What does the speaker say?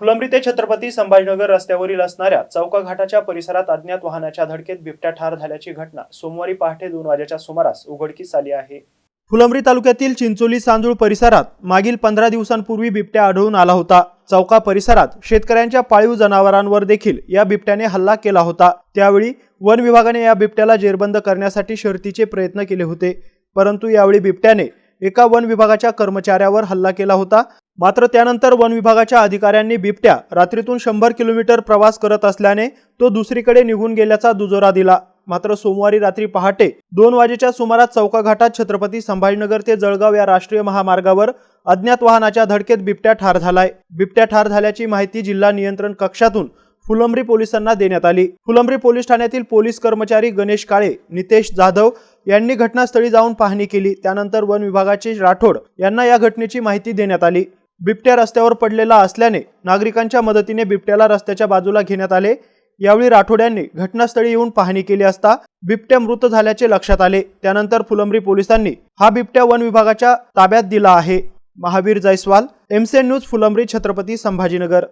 फुलंब्री ते छत्रपती संभाजीनगर रस्त्यावरील असणाऱ्या चौका घाटाच्या परिसरात अज्ञात वाहनाच्या धडकेत बिबट्या ठार झाल्याची घटना सोमवारी पहाटे दोन वाजेच्या सुमारास उघडकीस आली आहे. फुलंब्री तालुक्यातील चिंचोली सांजूळ परिसरात मागील पंधरा दिवसांपूर्वी बिबट्या आढळून आला होता. चौका परिसरात शेतकऱ्यांच्या पाळीव जनावरांवर देखील या बिबट्याने हल्ला केला होता. त्यावेळी वन विभागाने या बिबट्याला जेरबंद करण्यासाठी शर्तीचे प्रयत्न केले होते. परंतु यावेळी बिबट्याने एका वन विभागाच्या कर्मचाऱ्यावर हल्ला केला होता. मात्र त्यानंतर वन विभागाच्या अधिकाऱ्यांनी बिबट्या रात्रीतून शंभर किलोमीटर प्रवास करत असल्याने तो दुसरीकडे निघून गेल्याचा दुजोरा दिला. मात्र सोमवारी रात्री पहाटे दोन वाजेच्या सुमारास चौका घाटात छत्रपती संभाजीनगर ते जळगाव या राष्ट्रीय महामार्गावर अज्ञात वाहनाच्या धडकेत बिबट्या ठार झालाय. बिबट्या ठार झाल्याची माहिती जिल्हा नियंत्रण कक्षातून फुलंब्री पोलिसांना देण्यात आली. फुलंब्री पोलीस ठाण्यातील पोलीस कर्मचारी गणेश काळे नितेश जाधव यांनी घटनास्थळी जाऊन पाहणी केली. त्यानंतर वन विभागाचे राठोड यांना या घटनेची माहिती देण्यात आली. बिबट्या रस्त्यावर पडलेला असल्याने नागरिकांच्या मदतीने बिबट्याला रस्त्याच्या बाजूला घेण्यात आले. यावेळी राठोड यांनी घटनास्थळी येऊन पाहणी केली असता बिबट्या मृत झाल्याचे लक्षात आले. त्यानंतर फुलंब्री पोलिसांनी हा बिबट्या वन विभागाच्या ताब्यात दिला आहे. महावीर जायस्वाल एमसेन न्यूज फुलंब्री छत्रपती संभाजीनगर.